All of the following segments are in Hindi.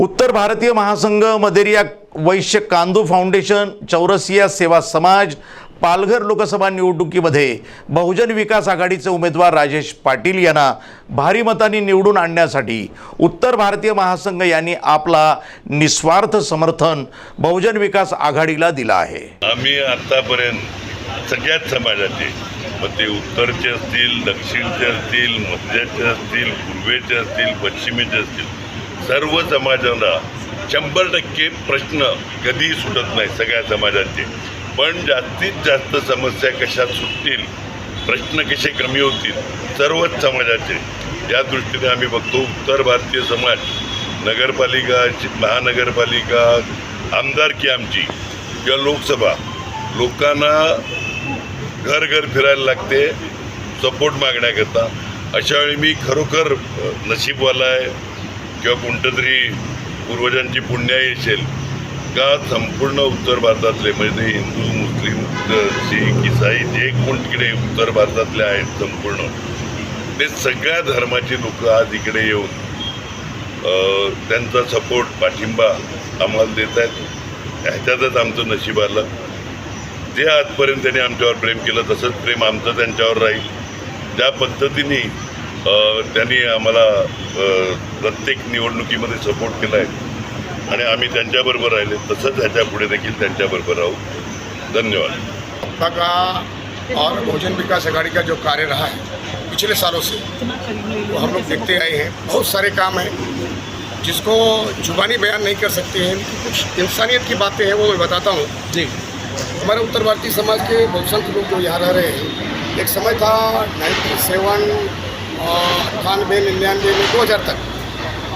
उत्तर भारतीय महासंघ मदेरिया वैश्य कांदू फाउंडेशन चौरसिया सेवा समाज पालघर लोकसभा निवडणुकीमध्ये बहुजन विकास आघाडीचे उमेदवार राजेश पाटील यांना भारी मतांनी निवडून आणण्यासाठी उत्तर भारतीय महासंघ यांनी आपला निस्वार्थ समर्थन बहुजन विकास आघाडीला दिला आहे. आम्ही आतापर्यंत सगळ्याच समाजाचे मग ते उत्तरचे असतील दक्षिणचे असतील मध्याचे असतील पूर्वेचे असतील पश्चिमेचे असतील सर्व समाजाला शंभर टक्के प्रश्न कधीही सुटत नाही सगळ्या समाजाचे. पण जास्तीत जास्त समस्या कशा सुटतील प्रश्न कसे कमी होतील सर्वच समाजाचे. या दृष्टीने आम्ही बघतो उत्तर भारतीय समाज नगरपालिका महानगरपालिका आमदारकी आमची किंवा लोकसभा लोकांना घर घर फिरायला लागते सपोर्ट मागण्याकरता. अशा वेळी मी खरोखर नशीबवाला आहे. किंवा कोणतं तरी पूर्वजांची पुण्याई असेल का संपूर्ण उत्तर भारतातले म्हणजे ते हिंदू मुस्लिम सिख शीख इसाई जे कोण तिकडे उत्तर भारतातले आहेत संपूर्ण ते सगळ्या धर्माची लोक आज इकडे येऊन त्यांचा सपोर्ट पाठिंबा आम्हाला देत आहेत ह्याच्यातच आमचं नशीब आलं. जे आजपर्यंत त्यांनी आमच्यावर प्रेम केलं तसंच प्रेम आमचं त्यांच्यावर राहील. ज्या पद्धतीने त्यांनी आम्हाला प्रत्येक निवडणुकीमध्ये सपोर्ट केला आहे आणि आम्ही त्यांच्याबरोबर राहिले. तसंच ह्याच्या पुढे देखील त्यांच्याबरोबर राहू. धन्यवाद. का और बहुजन विकास आघाड़ी का जो कार्य रहा है पिछले सालों से वो हम लोग देखते आए हैं। बहुत सारे काम हैं जिसको जुबानी बयान नहीं कर सकते हैं। लेकिन कुछ इंसानियत की बातें हैं वो मैं बताता हूँ। जी। हमारे उत्तर भारतीय समाज के बहुत संख्य लोग जो यहाँ रह रहे हैं एक समय था नाइन्टी सेवन अट्ठानवे निन्यानवे में दो हज़ार तक।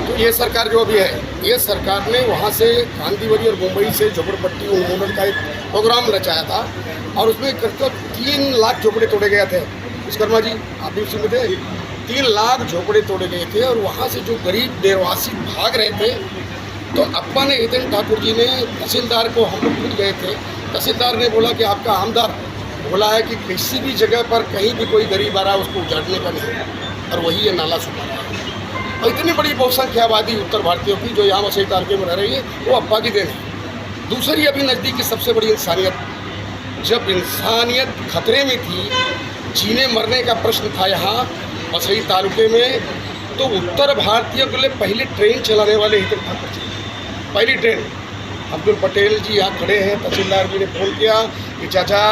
तो ये सरकार जो अभी है, ये सरकार ने वहाँ से गांधीवरी और मुंबई से झोपड़पट्टी उन्मूलन का एक प्रोग्राम रचाया था और उसमें करीब तीन लाख झोपड़े तोड़े गए थे। विश्वकर्मा जी, आप भी उसी में थे? तीन लाख झोपड़े तोड़े गए थे और वहाँ से जो गरीब देरवासी भाग रहे थे तो अपा ने हितेन ठाकुर जी ने तहसीलदार को हम लोग गए थे। तहसीलदार ने बोला कि आपका आमदार बोला है कि किसी भी जगह पर कहीं भी कोई गरीब आ रहा है, उसको उजाड़ने का नहीं। और वही ये नाला है। और इतनी बड़ी बहुसंख्या आबादी उत्तर भारतीयों की, जो यहाँ वसई तारके में रह रही है, वो अप्पा की देन है। दूसरी अभी नज़दीक की सबसे बड़ी इंसानियत, जब इंसानियत खतरे में थी, जीने मरने का प्रश्न था यहाँ वसई तालुके में तो उत्तर भारतीयों के लिए पहली ट्रेन चलाने वाले ठाकुर जी। पहली ट्रेन। अब्दुल पटेल जी यहाँ खड़े हैं, तहसीलदार जी ने फ़ोन किया कि, चाचा,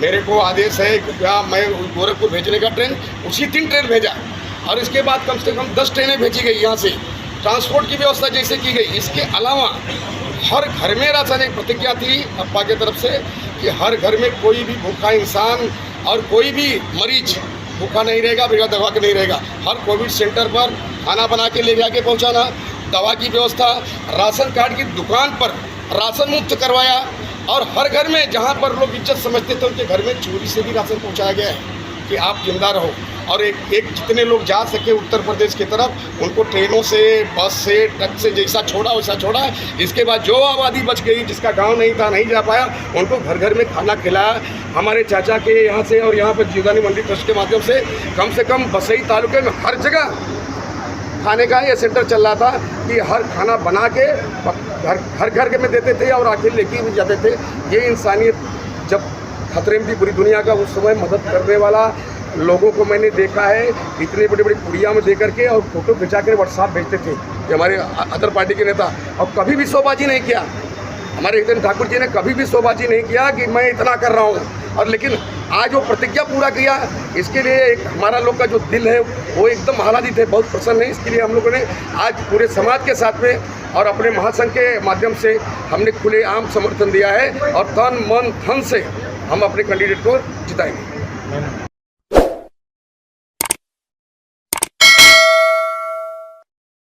मेरे को आदेश है कि मैं गोरखपुर भेजने का ट्रेन? उसी दिन ट्रेन भेजा। और इसके बाद कम से कम दस ट्रेनें भेजी गई यहाँ से। ट्रांसपोर्ट की व्यवस्था जैसे की गई। इसके अलावा हर घर में एक प्रतिज्ञा थी अप्पा की तरफ़ से कि हर घर में कोई भी भूखा इंसान और कोई भी मरीज़ भूखा नहीं रहेगा, बिना दवा के नहीं रहेगा। हर कोविड सेंटर पर खाना बना के ले जाके पहुंचाना, दवा की व्यवस्था, राशन कार्ड की दुकान पर राशन मुक्त करवाया और हर घर में जहाँ पर लोग इज़्ज़त समझते थे, उनके घर में चोरी से भी राशन पहुँचाया गया है। कि आप ज़िंदा रहो। और एक एक जितने लोग जा सके उत्तर प्रदेश की तरफ़, उनको ट्रेनों से, बस से, ट्रक से जैसा छोड़ा, वैसा छोड़ा। इसके बाद जो आबादी बच गई, जिसका गाँव नहीं था, नहीं जा पाया, उनको घर घर में खाना खिलाया। हमारे चाचा के यहाँ से और यहाँ पर जीवदानी मंडी ट्रस्ट के माध्यम से कम से कम बसई तालुके में हर जगह खाने का ये सेंटर चल रहा था कि हर खाना बना के घर घर के में देते थे और आखिर लेके भी जाते थे। ये इंसानियत जब खतरे में थी पूरी दुनिया का उस समय मदद करने वाला लोगों को मैंने देखा है, इतनी बड़ी बड़ी पुड़िया में दे करके और फ़ोटो खिंचा कर व्हाट्सएप भेजते थे ये हमारे अदर पार्टी के नेता और कभी भी शोबाजी नहीं किया। हमारे हितेन ठाकुर जी ने कभी भी शोबाजी नहीं किया कि मैं इतना कर रहा हूँ। और लेकिन आज वो प्रतिज्ञा पूरा किया, इसके लिए एक हमारा लोग का जो दिल है, वो एकदम आह्लादित है, बहुत प्रसन्न है। इसके लिए हम लोगों ने आज पूरे समाज के साथ में और अपने महासंघ के माध्यम से हमने खुले आम समर्थन दिया है और तन मन धन से हम अपने कैंडिडेट को जिताएँगे।